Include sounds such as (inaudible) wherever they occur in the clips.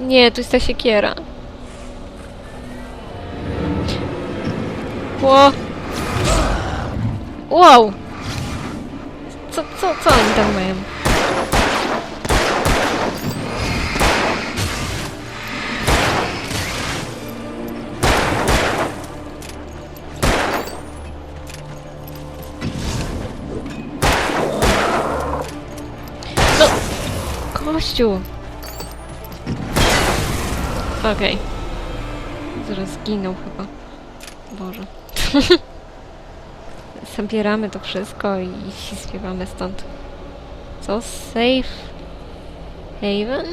Nie, tu jest ta siekiera. Ło! Wow! Co, co, co oni tam mają? No! Kościół! Okej. Zaraz zginął chyba. Boże. (laughs) Zabieramy to wszystko i śpiewamy stąd. Co? Safe Haven?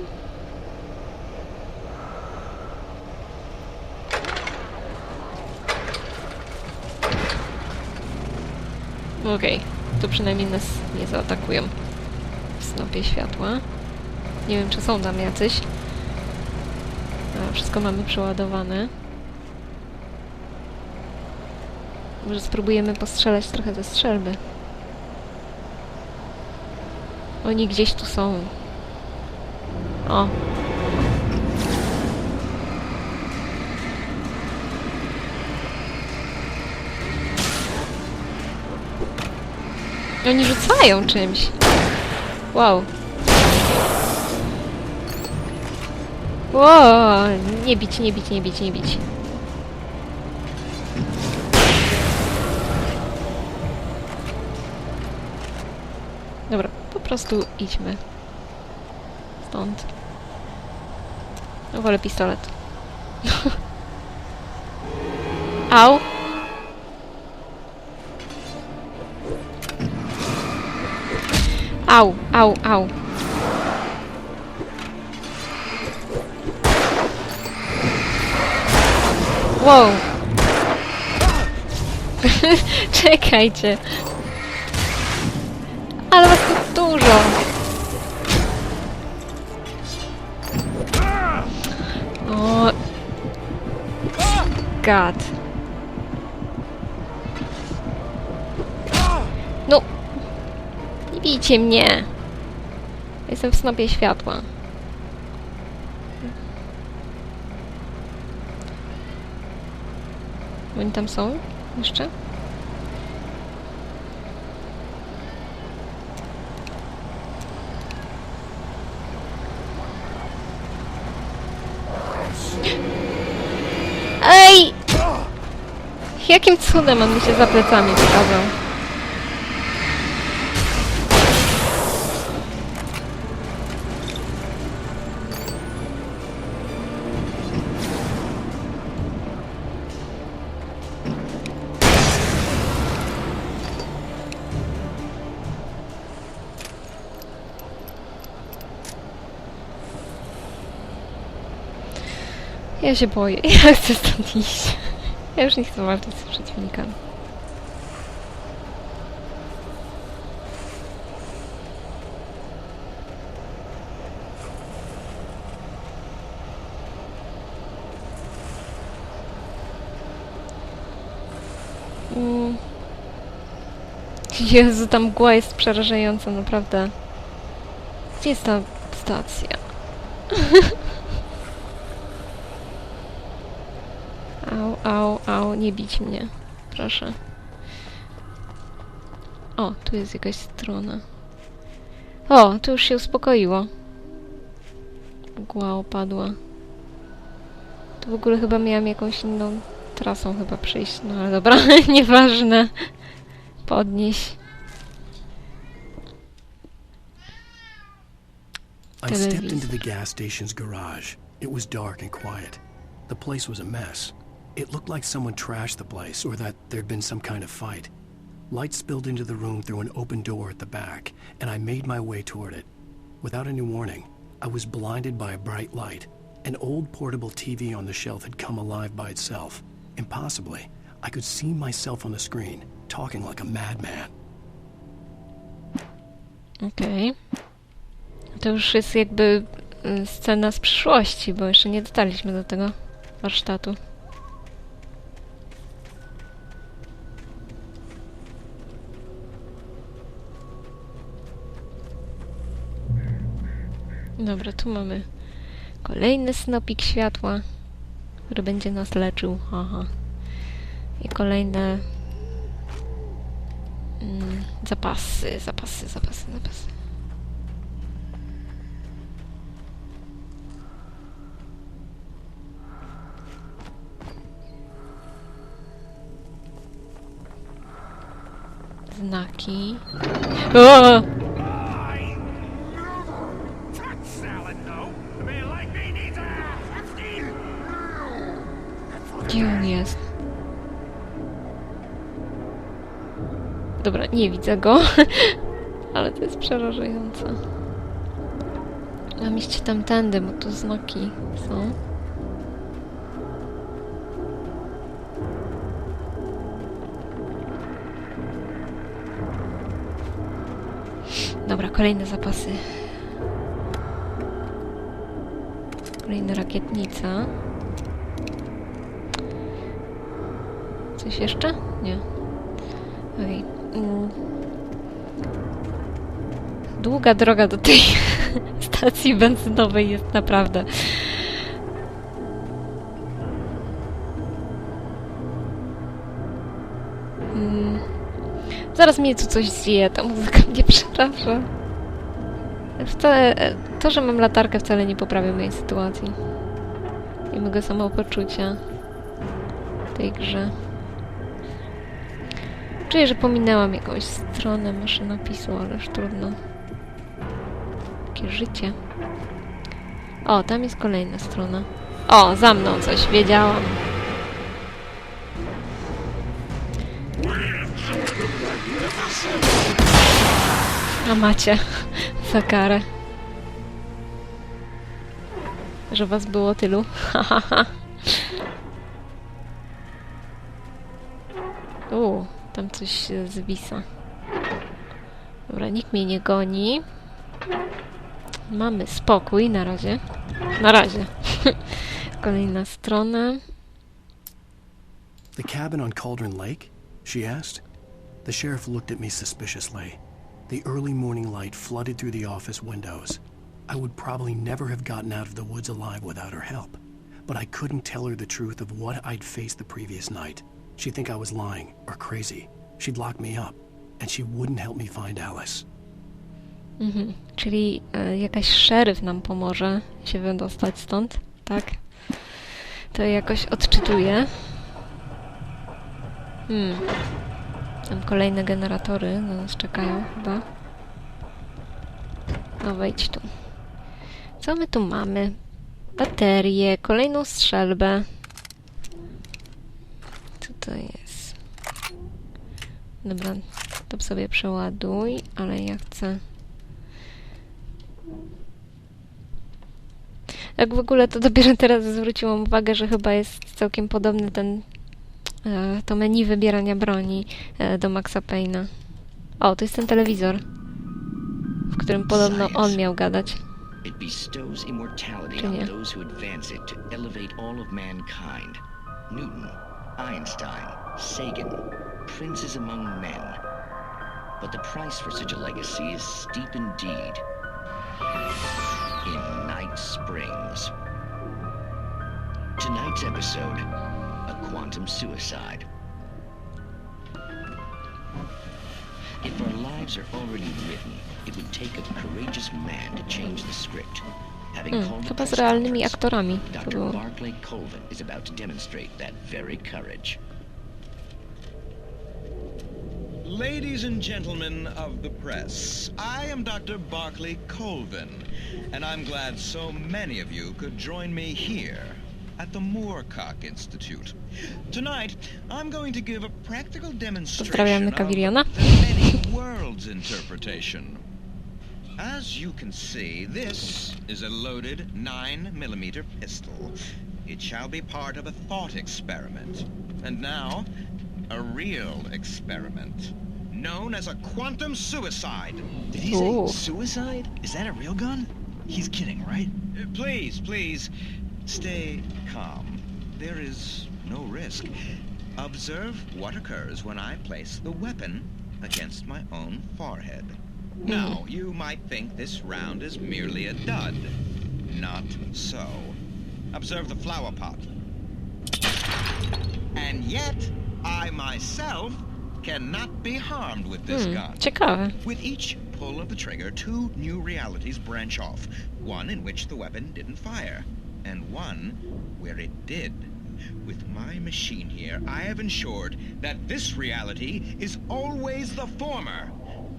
Okej, to przynajmniej nas nie zaatakują w snopie światła. Nie wiem, czy są tam jacyś. Wszystko mamy przeładowane. Może spróbujemy postrzelać trochę ze strzelby. Oni gdzieś tu są. O. Oni rzucają czymś. Wow. Wow, nie bić, nie bić, nie bić, nie bić. Dobra, po prostu idźmy. Stąd. No wolę pistolet. (laughs) Au! Au, au, au. Wow! (laughs) Czekajcie. Ale was tu dużo. O. God. No. Nie bijcie mnie. Jestem w snopie światła. Oni tam są? Jeszcze? Ej! Jakim cudem on mi się za plecami pokazał? Ja się boję. (laughs) Ja chcę stąd iść. Ja już nie chcę walczyć z przeciwnikami. Mm. Jezu, ta mgła jest przerażająca, naprawdę. Gdzie jest ta stacja? (laughs) Au, au, nie bić mnie. Proszę. O, tu jest jakaś strona. O, tu już się uspokoiło. Mgła opadła. Tu w ogóle chyba miałam jakąś inną trasą chyba przyjść. No ale dobra, (laughs) nieważne. Podnieś. I stepped into the gas station's garage. It was dark and quiet. The place was a mess. It looked like someone trashed the place or that there'd been some kind of fight. Light spilled into the room through an open door at the back, and I made my way toward it. Without any warning, I was blinded by a bright light. An old portable TV on the shelf had come alive by itself. Impossibly, I could see myself on the screen, talking like a madman. Okej. To już jest jakby mm, scena z przyszłości, bo jeszcze nie dotarliśmy do tego warsztatu. Dobra, tu mamy Kolejny snopik światła, który będzie nas leczył. Aha. I kolejne mm, zapasy, zapasy, zapasy, zapasy. Znaki. O! Nie widzę go, (laughs) ale to jest przerażające. Mam iść tamtędy, bo tu znaki są. Dobra, kolejne zapasy. Kolejna rakietnica. Coś jeszcze? Nie. Okej. Mm. Długa droga do tej (laughs) stacji benzynowej jest naprawdę. Mm. Zaraz mnie tu coś zje, ta muzyka mnie przeraża. Wcale, to, że mam latarkę wcale nie poprawia mojej sytuacji. Nie mogę samopoczucia w tej grze. Czuję, że pominęłam jakąś stronę maszynopisu, ale już trudno. Takie życie. O, tam jest kolejna strona. O, za mną coś, wiedziałam. A macie (laughs) za karę. Że was było tylu. Hahaha. (laughs) U, tam coś zwisa. Dobra, nikt mnie nie goni. Mamy spokój na razie. Na razie. (laughs) Kolejna strona. The cabin on Cauldron Lake? She asked. The sheriff looked at me suspiciously. The early morning light flooded through the office windows. I would probably never have gotten out of the woods alive without her help. But I couldn't tell her the truth of what I'd faced the previous night. She'd think I was lying or crazy. She'd lock me up, and she wouldn't help me find Alice. Mhm. Czyli e, jakaś szeryf nam pomoże się wydostać stąd, tak? To jakoś odczytuję. Hmm. Tam kolejne generatory na nas czekają chyba. No wejdź tu. Co my tu mamy? Baterię, kolejną strzelbę. Co to jest? Dobra, to sobie przeładuj, ale ja chcę... Jak w ogóle to dopiero teraz zwróciłam uwagę, że chyba jest całkiem podobny ten e, to menu wybierania broni e, do Maxa Payne'a. O, to jest ten telewizor, w którym podobno on miał gadać. It bestows immortality on those who advance it to elevate all of mankind. Newton, Einstein, Sagan, princes among men. But the price for such a legacy is steep indeed. In Night Springs. Tonight's episode A Quantum Suicide. If our lives are already written, it would take a courageous man to change the script. Having Hmm, called chyba z realnymi aktorami. To Dr. było. Colvin is about to demonstrate that very courage. Ladies and gentlemen of the press, I am Dr. Barclay Colvin, and I'm glad so many of you could join me here at the Moorcock Institute. Tonight, I'm going to give a practical demonstration of the many worlds interpretation. As you can see, this is a loaded 9mm pistol. It shall be part of a thought experiment. And now, a real experiment, known as a quantum suicide. Did he Ooh. say suicide? Is that a real gun? He's kidding, right? Uh, Please, please, stay calm. There is no risk. Observe what occurs when I place the weapon against my own forehead. Now, you might think this round is merely a dud. Not so. Observe the flower pot. And yet, I myself cannot be harmed with this Hmm, gun. ciekawe. With each pull of the trigger, two new realities branch off. One in which the weapon didn't fire, and one where it did. With my machine here, I have ensured that this reality is always the former.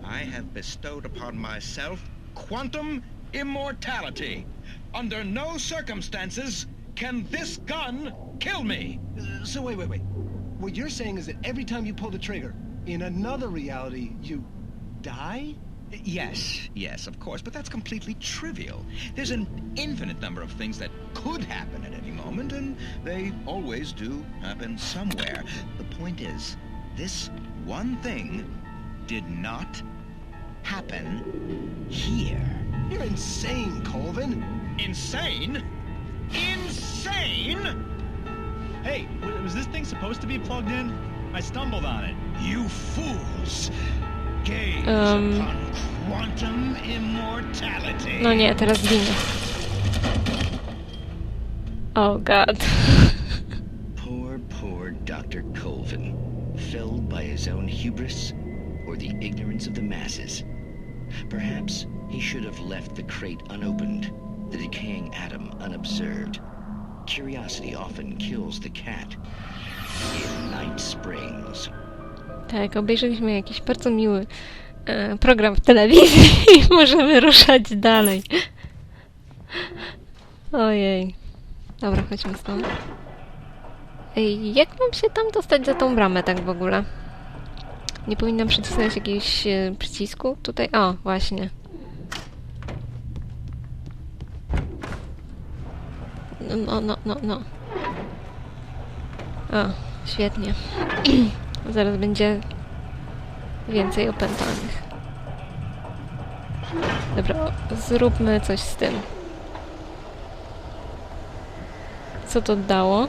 I have bestowed upon myself quantum immortality. Under no circumstances can this gun kill me. Uh, So wait, wait, wait. What you're saying is that every time you pull the trigger, in another reality, you die? Yes, yes, of course, but that's completely trivial. There's an infinite number of things that could happen at any moment, and they always do happen somewhere. The point is, this one thing did not happen here. You're insane, Colvin. Insane? Insane? Hey, was this thing supposed to be plugged in? I stumbled on it. You fools! Gaze Um. upon quantum immortality. No nie, teraz ginie. Oh god. Poor, poor Dr. Colvin, felled by his own hubris or the ignorance of the masses. Perhaps he should have left the crate unopened, the decaying atom unobserved. Curiosity often kills the cat. In Night Springs. Tak, obejrzeliśmy jakiś bardzo miły e, program w telewizji (laughs) i możemy ruszać dalej. Ojej. Dobra, chodźmy stąd. Ej, jak mam się tam dostać za tą bramę tak w ogóle? Nie powinnam przycisnąć jakiegoś e, przycisku tutaj? O, właśnie. No, no, no, no. O, świetnie. (clears throat) Zaraz będzie więcej opętanych. Dobra, zróbmy coś z tym. Co to dało?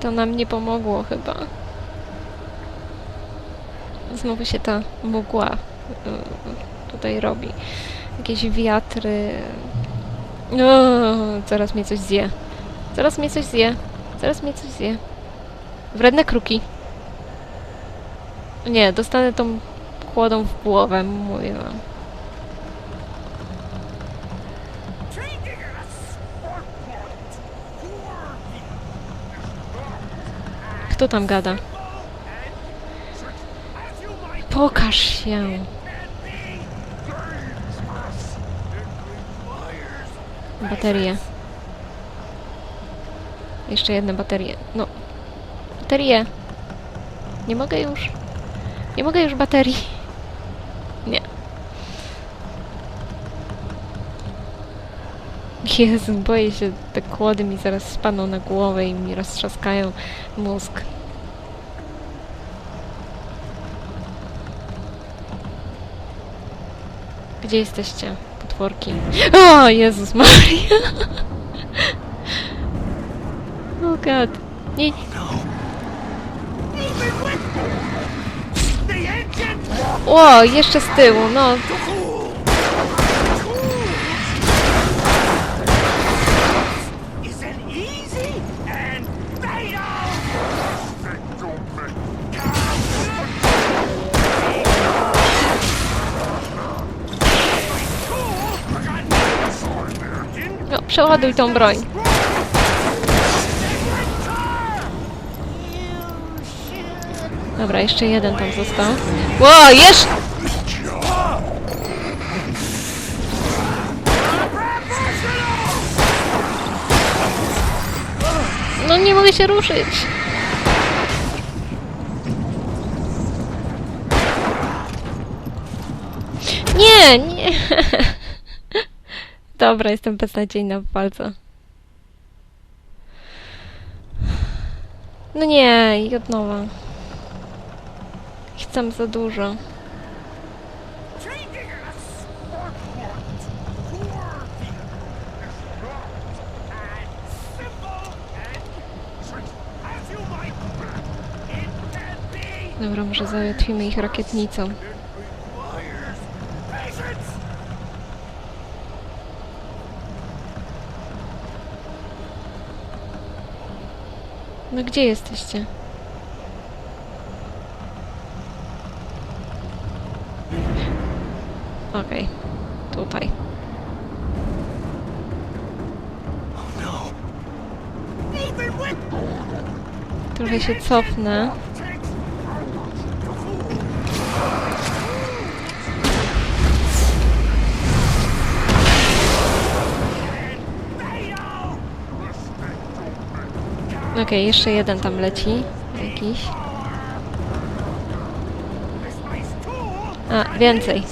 To nam nie pomogło chyba. Znowu się ta mgła y, tutaj robi. Jakieś wiatry. No, zaraz mnie coś zje. Zaraz mnie coś zje. Zaraz mnie coś zje. Wredne kruki. Nie, dostanę tą kłodą w głowę, mówię wam. Kto tam gada? Pokaż się. Baterie. Jeszcze jedne baterie. No. Baterie. Nie mogę już. Nie mogę już baterii. Nie. Jezu, boję się, te kłody mi zaraz spadną na głowę i mi roztrzaskają mózg. Gdzie jesteście, potworki? O, Jezus Maria! (laughs) Oh god. Nie! O, jeszcze z tyłu, no. Przeładuj tą broń. Dobra, jeszcze jeden tam został. Ło, jeszcze! No nie mogę się ruszyć. Nie, nie. (laughs) Dobra, jestem beznadziejna walce. No nie, i od nowa. Chcę za dużo. Dobra, może załatwimy ich rakietnicą. No gdzie jesteście? Okej, tutaj. No. Trochę się cofnę. Okej, jeszcze jeden tam leci. Jakiś. A, więcej.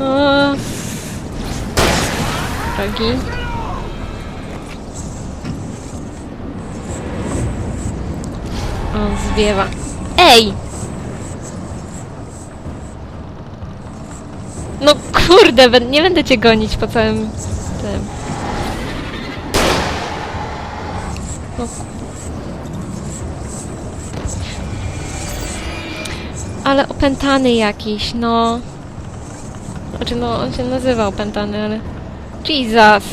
O. Drogi. On zwiewa. Ej! No kurde, nie będę cię gonić po całym tym. No. Ale opętany jakiś, no. Znaczy no, on się nazywał opętany, ale... Jesus!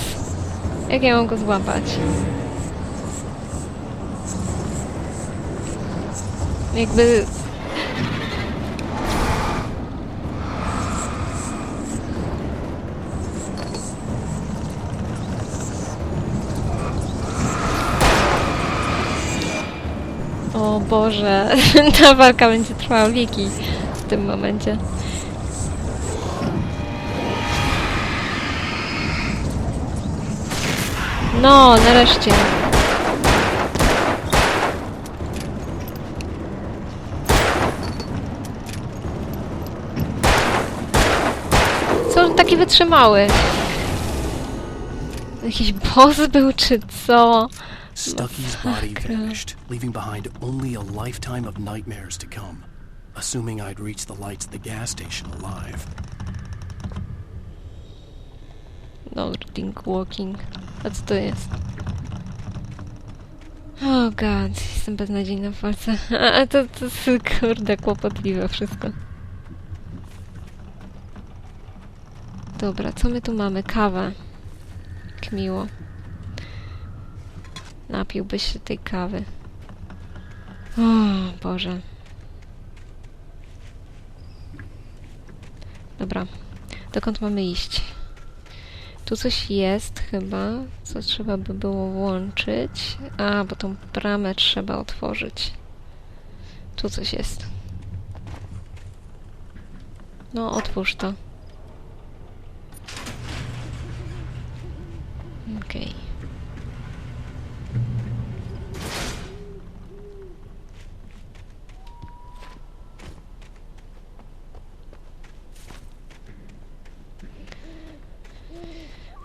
Jak ja mam go złapać? Jakby... O Boże, (laughs) ta walka będzie trwała wieki w tym momencie. No, nareszcie. Co on taki wytrzymały? Jakiś boss był, czy co? Stucky's body vanished, leaving behind only a lifetime of nightmares to come. Assuming I'd reached the lights at the gas station alive. Walking. A co to jest? Oh god, jestem beznadziejna w walce. (laughs) A to, to jest kurde kłopotliwe wszystko. Dobra, co my tu mamy? Kawę. Jak miło. Napiłbyś się tej kawy. O Boże. Dobra. Dokąd mamy iść? Tu coś jest chyba, co trzeba by było włączyć. A, bo tą bramę trzeba otworzyć. Tu coś jest. No, otwórz to. Okej.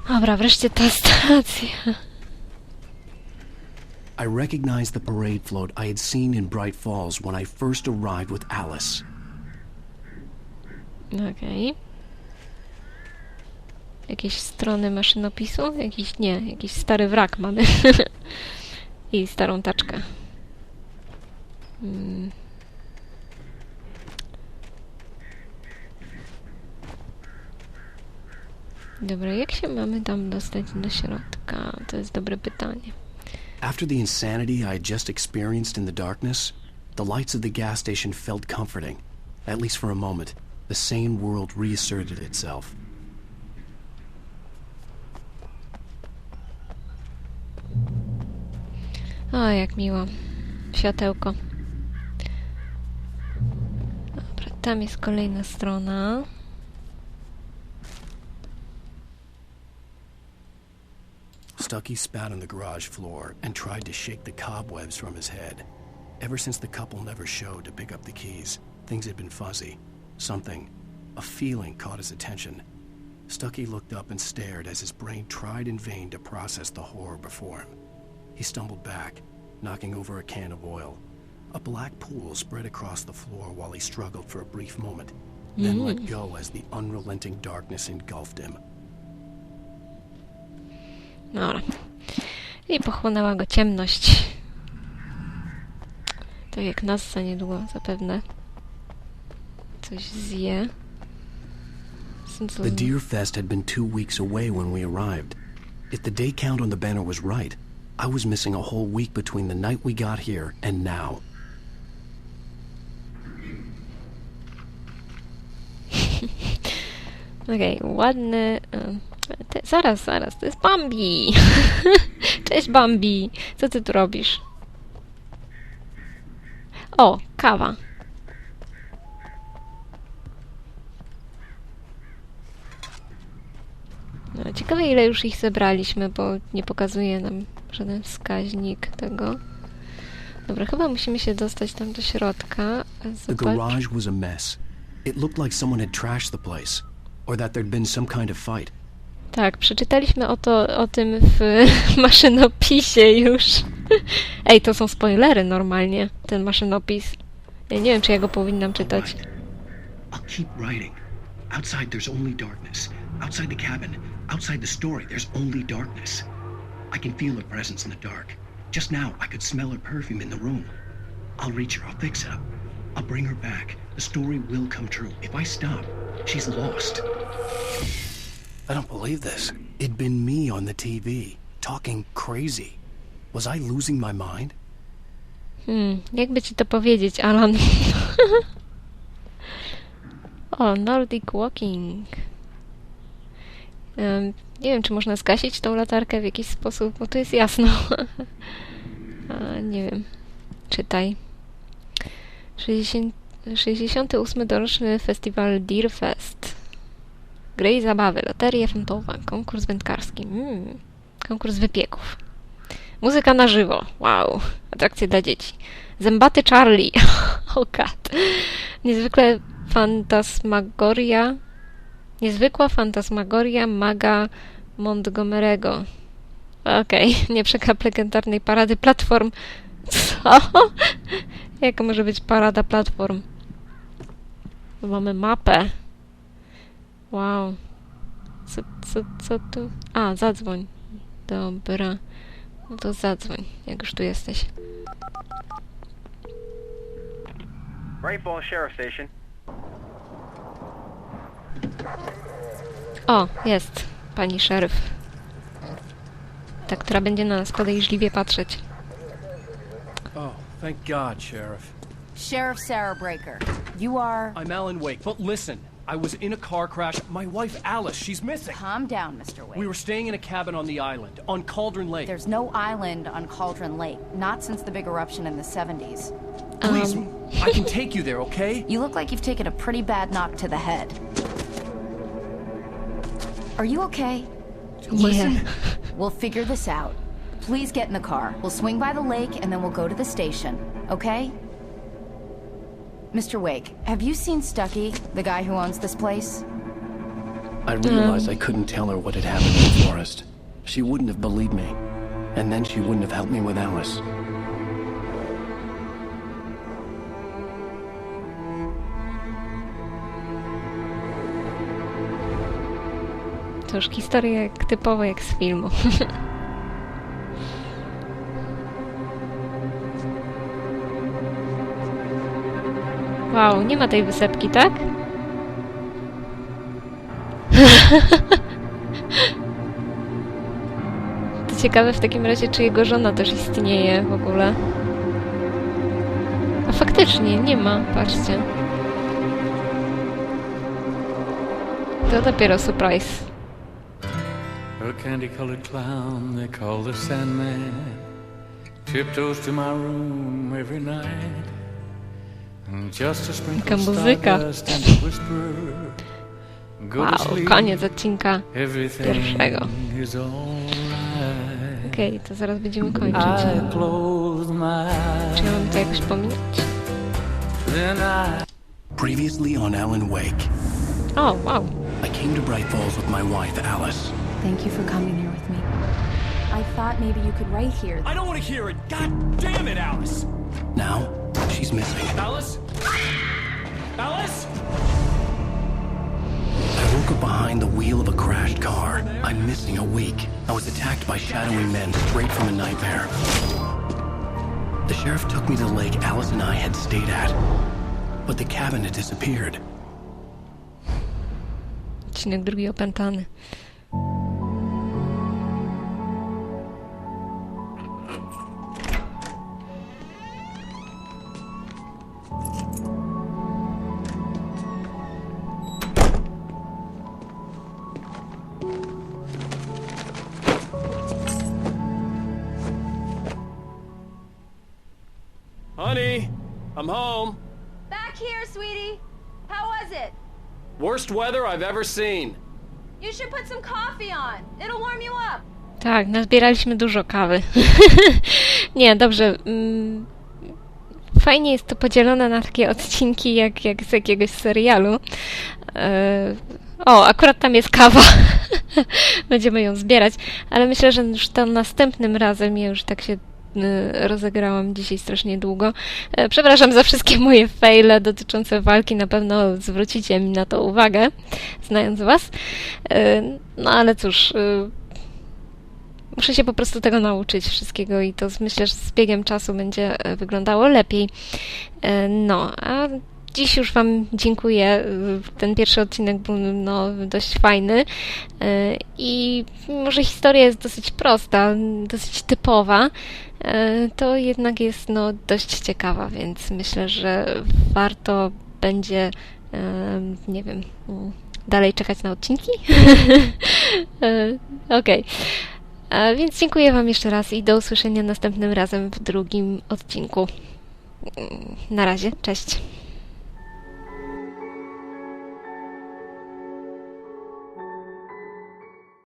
Dobra, wreszcie ta stacja. I recognized the parade float I had seen in Bright Falls when I first arrived with Alice. Okej. Jakieś strony maszynopisu? Jakiś, nie, jakiś stary wrak mamy. (laughs) I starą taczkę. Mm. Dobra, jak się mamy tam dostać do środka? To jest dobre pytanie. After the insanity I just experienced in the darkness, the lights of the gas station felt comforting. At least for a moment. The sane world reasserted itself. O, jak miło. Światełko. Dobra, tam jest kolejna strona. Stucky spat on the garage floor and tried to shake the cobwebs from his head. Ever since the couple never showed to pick up the keys, things had been fuzzy. Something, a feeling caught his attention. Stucky looked up and stared as his brain tried in vain to process the horror before him. He stumbled back, knocking over a can of oil. A black pool spread across the floor while he struggled for a brief moment, then mm. let go as the unrelenting darkness engulfed him. Dobra. I pochłonęła go ciemność. Tak jak nas za niedługo zapewne. coś zje. Co The Deer Fest had been two weeks away when we arrived. If the day count on the banner was right, I was missing a whole week between the night we got here and now. Okej, ładny... e, Te, zaraz, zaraz, to jest Bambi! (laughs) Cześć Bambi! Co ty tu robisz? O, kawa. No, ciekawe ile już ich zebraliśmy, bo nie pokazuje nam żaden wskaźnik tego. Dobra, chyba musimy się dostać tam do środka. The Zobacz. garage was a mess. It looked like someone had trashed the place, or that there'd been some kind of fight. Tak, przeczytaliśmy o, to, o tym w (laughs) maszynopisie już. (laughs) Ej, to są spoilery normalnie, ten maszynopis. Ja nie wiem, czy ja go powinnam czytać. Right. I'll keep writing. Outside, there's only darkness. Outside the cabin, outside the story, there's only darkness. I can feel her presence in the dark. Just now, I could smell her perfume in the room. I'll reach her, I'll fix it up. I'll bring her back. The story will come true. If I stop, she's lost. I don't believe this. It'd been me on the TV, talking crazy. Was I losing my mind? Hmm, jakby ci to powiedzieć, Alan? (laughs) o, Nordic Walking. Nie wiem, czy można zgasić tą latarkę w jakiś sposób, bo tu jest jasno. (laughs) A, nie wiem. Czytaj. 60, 68. doroczny festiwal Deer Fest. Gry i zabawy, loteria fantowa, konkurs wędkarski, mm, konkurs wypieków. Muzyka na żywo. Wow. Atrakcje dla dzieci. Zębaty Charlie. (laughs) oh god. Niezwykle fantasmagoria. Niezwykła fantasmagoria maga Montgomery'ego. Okej, (laughs) nie przekap legendarnej parady platform. Co? (laughs) Jaka może być parada platform? Mamy mapę. Wow. Co, co, co tu? A, zadzwoń. Dobra. No to zadzwoń, jak już tu jesteś. Falls Sheriff Station. O, jest pani szeryf. Ta, która będzie na nas podejrzliwie patrzeć. Oh, thank God, Sheriff. Sheriff Sarah Breaker. You are. I'm Alan Wake, but listen. I was in a car crash. My wife, Alice, she's missing. Calm down, Mr. Wade. We were staying in a cabin on the island, on Cauldron Lake. There's no island on Cauldron Lake, not since the big eruption in the 70s. Please, Um. I can take you there, okay? (laughs) You look like you've taken a pretty bad knock to the head. Are you okay? Yeah. We'll figure this out. Please get in the car. We'll swing by the lake and then we'll go to the station, okay? Mr. Wake, have you seen Stucky, the guy who owns this place? I realized I couldn't tell her what had happened in the forest. She wouldn't have believed me. And then she wouldn't have helped me with Alice. To już historia jak typowa jak z filmu. (laughs) wow, nie ma tej wysepki, tak? (laughs) To ciekawe w takim razie, czy jego żona też istnieje w ogóle. A faktycznie, nie ma, patrzcie. To dopiero surprise. A candy-colored clown they call the Sandman tiptoes to my room every night. And Just a sprinkle Jaka muzyka. stardust and a whisper. Go to sleep. koniec odcinka. Everything pierwszego. is alright. Okej, to zaraz będziemy kończyć. I close my Czy ja mam eyes, to jakoś pominąć? Previously on Alan Wake, O, wow. I came to Bright Falls with my wife, Alice. Thank you for coming here with me. I thought maybe you could write here. I don't want to hear it. God damn it, Alice. Now, she's missing. Alice? Alice? I woke up behind the wheel of a crashed car. I'm missing a week. I was attacked by shadowy men straight from a nightmare. The sheriff took me to the lake Alice and I had stayed at. But the cabin had disappeared. odcinek drugi opętany. I'm home. Back here, sweetie. How was it? Worst weather I've ever seen. You should put some coffee on. It'll warm you up. Tak, nazbieraliśmy dużo kawy. (laughs) Nie, dobrze. mm, Fajnie jest to podzielone na takie odcinki jak, jak z jakiegoś serialu. E, O, akurat tam jest kawa. (laughs) Będziemy ją zbierać, ale myślę, że już to następnym razem, ja już tak się rozegrałam dzisiaj strasznie długo. E, Przepraszam za wszystkie (laughs) moje faile dotyczące walki, na pewno zwrócicie mi na to uwagę, znając Was. E, No ale cóż, e, muszę się po prostu tego nauczyć wszystkiego i to myślę, że z biegiem czasu będzie e, wyglądało lepiej. No, a dziś już Wam dziękuję. Ten pierwszy odcinek był no, dość fajny i mimo, że historia jest dosyć prosta, dosyć typowa, to jednak jest no, dość ciekawa, więc myślę, że warto będzie, e, nie wiem, dalej czekać na odcinki. (laughs) E, Okej. A Więc dziękuję Wam jeszcze raz i do usłyszenia następnym razem w drugim odcinku. Na razie, cześć.